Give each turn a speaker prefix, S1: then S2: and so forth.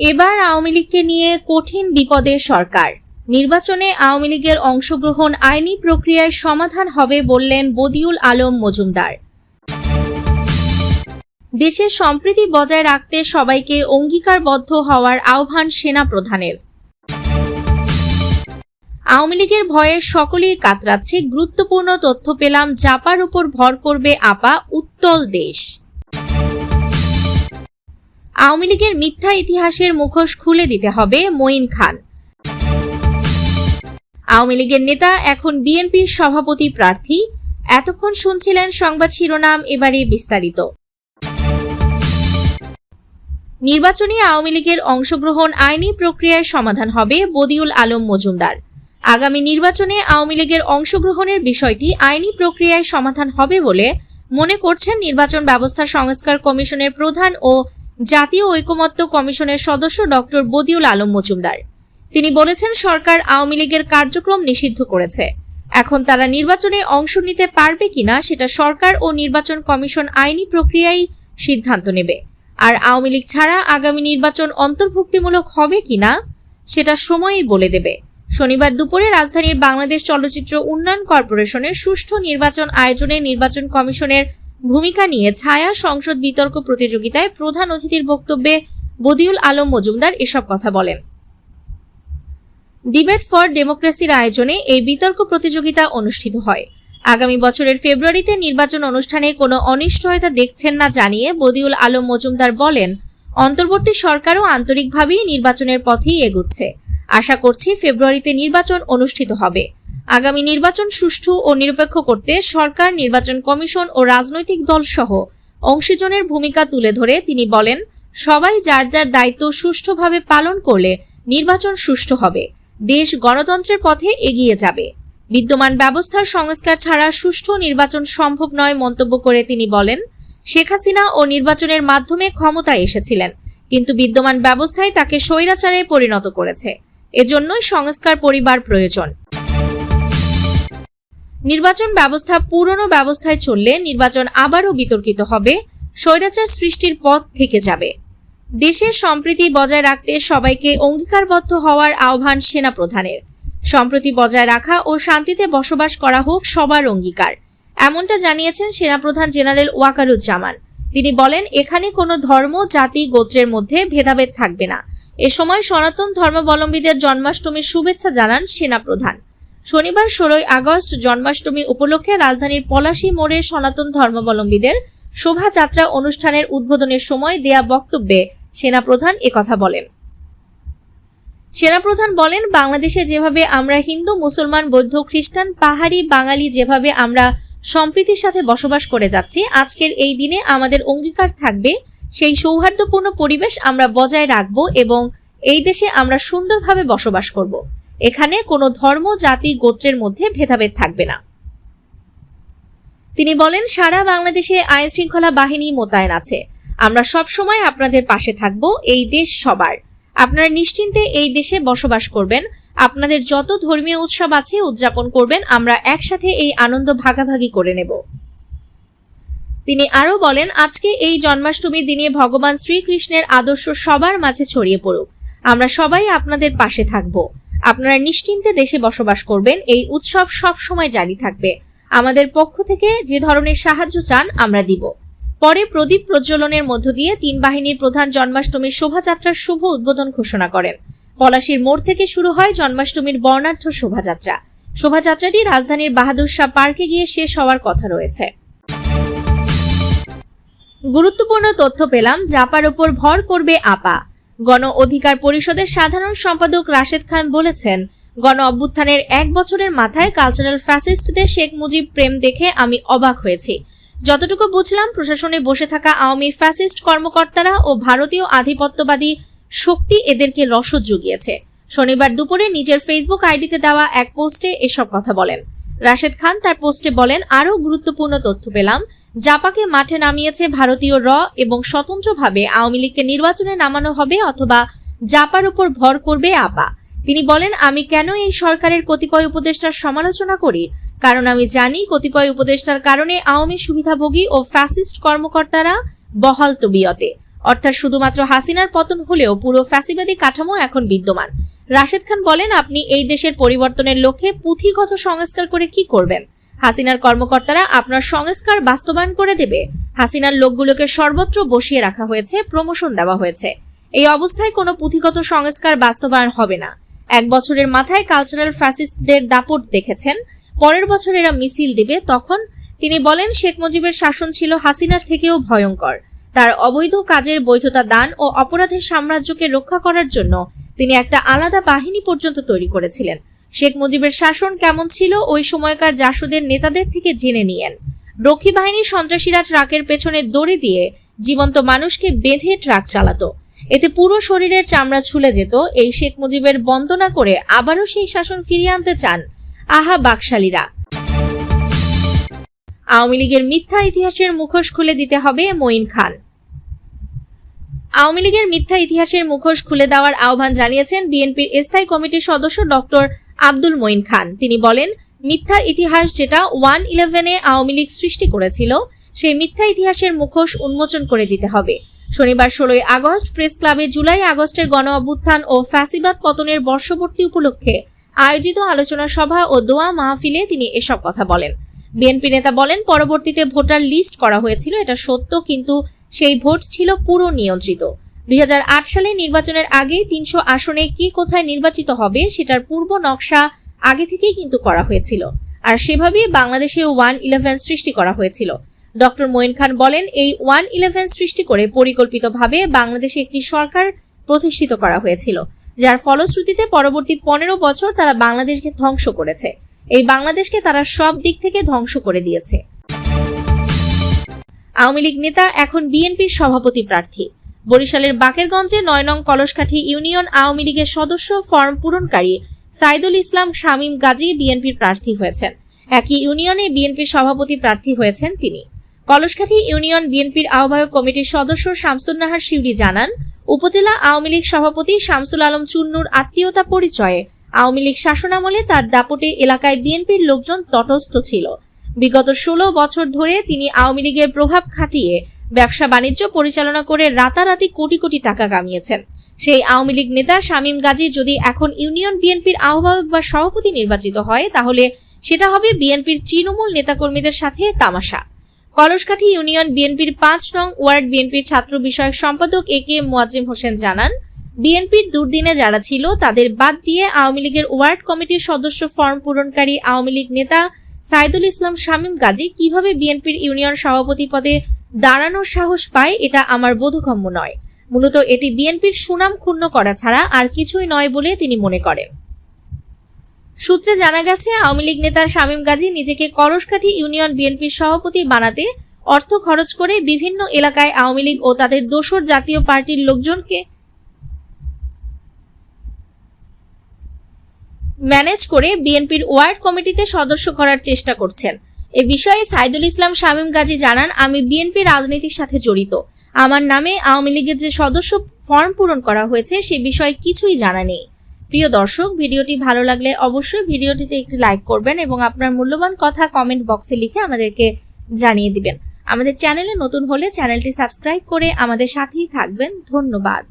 S1: এবার আওয়ামী লীগকে নিয়ে কঠিন বিপদে সরকার। নির্বাচনে আওয়ামী লীগের অংশগ্রহণ আইনি প্রক্রিয়ায় সমাধান হবে বললেন বদিউল আলম মজুমদার। দেশের সম্প্রীতি বজায় রাখতে সবাইকে অঙ্গীকারবদ্ধ হওয়ার আহ্বান সেনা প্রধানের। আওয়ামী লীগের ভয়ে সকলেই কাতরাচ্ছে। গুরুত্বপূর্ণ তথ্য পেলাম, জাপার উপর ভর করবে আপা উত্তল দেশ। আওয়ামী লীগের মিথ্যা ইতিহাসের মুখোশ খুলে দিতে হবে মঈন খান। আওয়ামী লীগের নেতা এখন বিএনপির সভাপতি প্রার্থী। এতক্ষণ শুনছিলেন সংবাদ শিরোনাম, এবারে বিস্তারিত। নির্বাচনী আওয়ামী লীগের অংশগ্রহণ আইনি প্রক্রিয়ায় সমাধান হবে বদিউল আলম মজুমদার। আগামী নির্বাচনে আওয়ামী লীগের অংশগ্রহণের বিষয়টি আইনি প্রক্রিয়ায় সমাধান হবে বলে মনে করছেন নির্বাচন ব্যবস্থা সংস্কার কমিশনের প্রধান ও জাতীয় ঐকমত্য কমিশনের সদস্য ডক্টর বদিউল আলম মজুমদার। তিনি বলেছেন, সরকার আওয়ামী লীগের কার্যক্রম নিষিদ্ধ করেছে। এখন তারা নির্বাচনে অংশ নিতে পারবে কিনা, সেটা সরকার ও নির্বাচন কমিশন আইনি প্রক্রিয়ায় সিদ্ধান্ত নেবে। আর আওয়ামী লীগ ছাড়া আগামী নির্বাচন অন্তর্ভুক্তিমূলক হবে কিনা, সেটা সময়ই বলে দেবে। শনিবার দুপুরে রাজধানীর বাংলাদেশ চলচ্চিত্র উন্নয়ন কর্পোরেশনের সুষ্ঠু নির্বাচন আয়োজনে নির্বাচন কমিশনের ভূমিকা নিয়ে ছায়া সংসদ বিতর্ক প্রতিযোগিতায় প্রধান অতিথির বক্তব্যে বদিউল আলম মজুমদার এসব কথা বলেন। ডিবেট ফর ডেমোক্রেসির আয়োজনে এই বিতর্ক প্রতিযোগিতা অনুষ্ঠিত হয়। আগামী বছরের ফেব্রুয়ারিতে নির্বাচন অনুষ্ঠানে কোনো অনিশ্চয়তা দেখছেন না জানিয়ে বদিউল আলম মজুমদার বলেন, অন্তর্বর্তী সরকারও আন্তরিকভাবেই নির্বাচনের পথেই এগুচ্ছে। আশা করছি ফেব্রুয়ারিতে নির্বাচন অনুষ্ঠিত হবে। আগামী নির্বাচন সুষ্ঠু ও নিরপেক্ষ করতে সরকার, নির্বাচন কমিশন ও রাজনৈতিক দল সহ অংশীজনের ভূমিকা তুলে ধরে তিনি বলেন, সবাই যার যার দায়িত্ব সুষ্ঠুভাবে পালন করলে নির্বাচন সুষ্ঠু হবে। দেশ গণতন্ত্রের পথে এগিয়ে যাবে। বিদ্যমান ব্যবস্থার সংস্কার ছাড়া সুষ্ঠু নির্বাচন সম্ভব নয় মন্তব্য করে তিনি বলেন, শেখ হাসিনা ও নির্বাচনের মাধ্যমে ক্ষমতায় এসেছিলেন, কিন্তু বিদ্যমান ব্যবস্থায় তাকে স্বৈরাচারে পরিণত করেছে। এজন্যই সংস্কার পরিবার প্রয়োজন। নির্বাচন ব্যবস্থা পুরনো ব্যবস্থায় চললে নির্বাচন আবারও বিতর্কিত হবে, স্বৈরাচার সৃষ্টির পথ থেকে যাবে। দেশের সম্প্রীতি বজায় রাখতে সবাইকে অঙ্গীকারবদ্ধ হওয়ার আহ্বান সেনা প্রধানের সম্প্রতি বজায় রাখা ও শান্তিতে বসবাস করা হোক সবার অঙ্গীকার, এমনটা জানিয়েছেন সেনাপ্রধান জেনারেল ওয়াকারুজ্জামান। তিনি বলেন, এখানে কোনো ধর্ম, জাতি, গোত্রের মধ্যে ভেদাভেদ থাকবে না। এ সময় সনাতন ধর্মাবলম্বীদের জন্মাষ্টমীর শুভেচ্ছা জানান সেনাপ্রধান। শনিবার ষোলোই আগস্ট জন্মাষ্টমী উপলক্ষে রাজধানীর পলাশী মোড়ে সনাতন ধর্মাবলম্বীদের শোভাযাত্রা অনুষ্ঠানের উদ্বোধনের সময় দেয়া বক্তব্যে সেনাপ্রধান একথা বলেন। সেনাপ্রধান বলেন, বাংলাদেশে যেভাবে আমরা হিন্দু, মুসলমান, বৌদ্ধ, খ্রিস্টান, পাহাড়ি, বাঙালি যেভাবে আমরা সম্প্রীতির সাথে বসবাস করে যাচ্ছি, আজকের এই দিনে আমাদের অঙ্গীকার থাকবে, সেই সৌহার্দ্যপূর্ণ পরিবেশ আমরা বজায় রাখব এবং এই দেশে আমরা সুন্দরভাবে বসবাস করব। এখানে কোনো ধর্ম, জাতি, গোত্রের মধ্যে ভেদাভেদ থাকবে না। তিনি বলেন, সারা বাংলাদেশে আইন শৃঙ্খলা বাহিনী মোতায়েন আছে। আমরা সব সময় আপনাদের পাশে থাকব, এই দেশ সবার। আপনারা নিশ্চিন্তে এই দেশে বসবাস করবেন। আপনাদের যত ধর্মীয় উৎসব আছে উদযাপন করবেন, আমরা একসাথে এই আনন্দ ভাগাভাগি করে নেব। তিনি আরও বলেন, আজকে এই জন্মাষ্টমীর দিনে ভগবান শ্রীকৃষ্ণের আদর্শ সবার মাঝে ছড়িয়ে পড়ুক। আমরা সবাই আপনাদের পাশে থাকব। আপনারা নিশ্চিন্তে দেশে বসবাস করবেন, এই উৎসব সব সময় জারি থাকবে। আমাদের পক্ষ থেকে যে ধরনের সাহায্য চান, আমরা দিব। পরে প্রদীপ প্রজ্বলনের মধ্য দিয়ে তিন বাহিনীর প্রধান জন্মাষ্টমীর শোভাযাত্রার শুভ উদ্বোধন ঘোষণা করেন। পলাশীর মোড় থেকে শুরু হয় জন্মাষ্টমীর বর্ণাঢ্য শোভাযাত্রা। শোভাযাত্রাটি রাজধানীর বাহাদুর শাহ পার্কে গিয়ে শেষ হওয়ার কথা রয়েছে। গুরুত্বপূর্ণ তথ্য পেলাম, জাপার ওপর ভর করবে আপা। গণ অধিকার পরিষদের সাধারণ সম্পাদক রাশেদ খান বলেছেন, গণ অভ্যুত্থানের এক বছরের মাথায় কালচারাল ফ্যাসিস্টদের শেখ মুজিব প্রেম দেখে আমি অবাক হয়েছি। যতটুকু বুঝলাম, প্রশাসনে বসে থাকা আওয়ামী ফ্যাসিস্ট কর্মকর্তারা ও ভারতীয় আধিপত্যবাদী শক্তি এদেরকে রসদ জুগিয়েছে। শনিবার দুপুরে নিজের ফেসবুক আইডিতে দেওয়া এক পোস্টে এসব কথা বলেন। রাশেদ খান তার পোস্টে বলেন, আরও গুরুত্বপূর্ণ তথ্য পেলাম জাপাকে মাঠে নামিয়েছে ভারতীয় র এবং স্বতন্ত্রভাবে আওয়ামী লীগকে নির্বাচনে নামানো হবে অথবা জাপার উপর ভর করবে আপা। তিনি বলেন, আমি কেন এই সরকারের কতিপয় উপদেষ্টার সমালোচনা করি? কারণ আমি জানি কতিপয় উপদেষ্টার কারণে আওয়ামী সুবিধাভোগী ও ফ্যাসিস্ট কর্মকর্তারা বহাল তবিয়তে। অর্থাৎ শুধুমাত্র হাসিনার পতন হলেও পুরো ফ্যাসিবাদী কাঠামো এখন বিদ্যমান। রাশেদ খান বলেন, আপনি এই দেশের পরিবর্তনের লক্ষ্যে পুঁথিগত সংস্কার করে কি করবেন? হাসিনার কর্মকর্তারা আপনার সংস্কার বাস্তবায়ন করে দেবে। হাসিনার লোকগুলোকে সর্বত্র বসিয়ে রাখা হয়েছে প্রমোশন দেওয়া হয়েছে। এই অবস্থায় কোনো পুঁথিগত সংস্কার বাস্তবায়ন হবে না। এক বছরের মাথায় কালচারাল ফ্যাসিস্টদের দাপট দেখেছেন। পরের বছর এরা মিছিল দিবে, তখন তিনি বলেন, শেখ মুজিবের শাসন ছিল হাসিনার থেকেও ভয়ঙ্কর। তার অবৈধ কাজের বৈধতা দান ও অপরাধের সাম্রাজ্যকে রক্ষা করার জন্য তিনি একটা আলাদা বাহিনী পর্যন্ত তৈরি করেছিলেন। শেখ মুজিবের শাসন কেমন ছিল ওই সময়কার জাসুদের নেতাদের থেকে জেনে নিয়েন। রক্ষী বাহিনীর সন্ত্রাসীরা ট্রাকের পেছনে দড়ি দিয়ে জীবন্ত মানুষকে বেঁধে ট্রাক চালাতো। এতে পুরো শরীরের চামড়া ছুলে যেত। এই শেখ মুজিবের বন্দনা করে আবারও সেই শাসন ফিরিয়ে আনতে চান আহা বাকশালীরা। আওয়ামী লীগের মিথ্যা ইতিহাসের মুখোশ খুলে দিতে হবে মঈন খান। আওয়ামী লীগের মিথ্যা ইতিহাসের মুখোশ খুলে দেওয়ার আহ্বান জানিয়েছেন বিএনপির স্থায়ী কমিটির সদস্য ডক্টর আব্দুল মঈন খান। তিনি বলেন, মিথ্যা ইতিহাস যেটা ওয়ান ইলেভেনে আওয়ামী লীগ সৃষ্টি করেছিল, সেই মিথ্যা ইতিহাসের মুখোশ উন্মোচন করে দিতে হবে। শনিবার ষোলোই আগস্ট প্রেস ক্লাবে জুলাই আগস্টের গণ অভ্যুত্থান ও ফ্যাসিবাদ পতনের বর্ষপূর্তি উপলক্ষে আয়োজিত আলোচনা সভা ও দোয়া মাহফিলে তিনি এসব কথা বলেন। বিএনপি নেতা বলেন, পরবর্তীতে ভোটার লিস্ট করা হয়েছিল, এটা সত্য, কিন্তু সেই ভোট ছিল পুরো নিয়ন্ত্রিত। দুই হাজার আট সালে নির্বাচনের আগে তিনশো আসনে কে কোথায় নির্বাচিত হবে সেটার পূর্ব নকশা আগে থেকেই কিন্তু করা হয়েছিল। আর সেভাবেই বাংলাদেশে ওয়ান ইলেভেন সৃষ্টি করা হয়েছিল। ডক্টর মঈন খান বলেন, এই ওয়ান ইলেভেন সৃষ্টি করে পরিকল্পিতভাবে বাংলাদেশে একটি সরকার প্রতিষ্ঠিত করা হয়েছিল, যার ফলশ্রুতিতে পরবর্তী পনেরো বছর তারা বাংলাদেশকে ধ্বংস করেছে। এই বাংলাদেশকে তারা সব দিক থেকে ধ্বংস করে দিয়েছে। আওয়ামী লীগ নেতা, এখন বিএনপির সভাপতি প্রার্থী। বরিশালের বাকেরগঞ্জে নয় নং কলসকাঠি ইউনিয়ন আওয়ামী লীগের সদস্য ফর্ম পূরণকারী সাইদুল ইসলাম শামীম গাজী বিএনপির প্রার্থী হয়েছেন। একই ইউনিয়নে বিএনপির সভাপতি প্রার্থী হয়েছেন তিনি। কলসকাঠি ইউনিয়ন বিএনপির আহ্বায়ক কমিটির সদস্য শামসুন নাহার শিউরি জানান, উপজেলা আওয়ামী লীগ সভাপতি শামসুল আলম চুন্নুর আত্মীয়তা পরিচয়ে আওয়ামী লীগ শাসনামলে তার দাপটে এলাকায় বিএনপির লোকজন তটস্থ ছিল। বিগত ষোলো বছর ধরে তিনি আওয়ামী লীগের প্রভাব খাটিয়ে ব্যবসা বাণিজ্য পরিচালনা করে রাতারাতি কোটি কোটি টাকা কামিয়েছেন। সেই আওয়ামী লীগ নেতা শামীম গাজী যদি এখন ইউনিয়ন বিএনপির আহ্বায়ক বা সভাপতি নির্বাচিত হয়, তাহলে সেটা হবে বিএনপির তৃণমূল নেতাকর্মীদের সাথে তামাশা। কলসকাঠি ইউনিয়ন বিএনপির পাঁচ নং ওয়ার্ড বিএনপির ছাত্র বিষয়ক সম্পাদক এ কে মোয়াজ্জেম হোসেন জানান, বিএনপির দুর্দিনে যারা ছিল তাদের বাদ দিয়ে আওয়ামী লীগের ওয়ার্ড কমিটির সদস্য ফর্ম পূরণকারী আওয়ামী লীগ নেতা সাইদুল ইসলাম শামীম গাজী কীভাবে বিএনপির ইউনিয়ন সভাপতি পদে দাঁড়ানোর সাহস পায়, এটা আমার বোধগম্য নয়। মূলত এটি বিএনপির সুনাম ক্ষুণ্ণ করা ছাড়া আর কিছুই নয় বলে তিনি মনে করেন। সূত্রে জানা গেছে, আওয়ামী লীগ নেতা শামীম গাজী নিজেকে কলসকাঠি ইউনিয়ন বিএনপির সভাপতি বানাতে অর্থ খরচ করে বিভিন্ন এলাকায় আওয়ামী লীগ ও তাদের দোসর জাতীয় পার্টির লোকজনকে ম্যানেজ করে বিএনপির ওয়ার্ড কমিটিতে সদস্য করার চেষ্টা করছেন। এ বিষয়ে সাইদুল ইসলাম, শামীম গাজী জানান, আমি বিএনপি রাজনীতির সাথে জড়িত। আমার নামে আওয়ামী লীগের যে সদস্য ফর্ম পূরণ করা হয়েছে, সে বিষয়ে কিছুই জানা নেই। প্রিয় দর্শক, ভিডিওটি ভালো লাগলে অবশ্যই ভিডিওটিতে একটি লাইক করবেন এবং আপনার মূল্যবান কথা কমেন্ট বক্সে লিখে আমাদেরকে জানিয়ে দিবেন। আমাদের চ্যানেলে নতুন হলে চ্যানেলটি সাবস্ক্রাইব করে আমাদের সাথেই থাকবেন। ধন্যবাদ।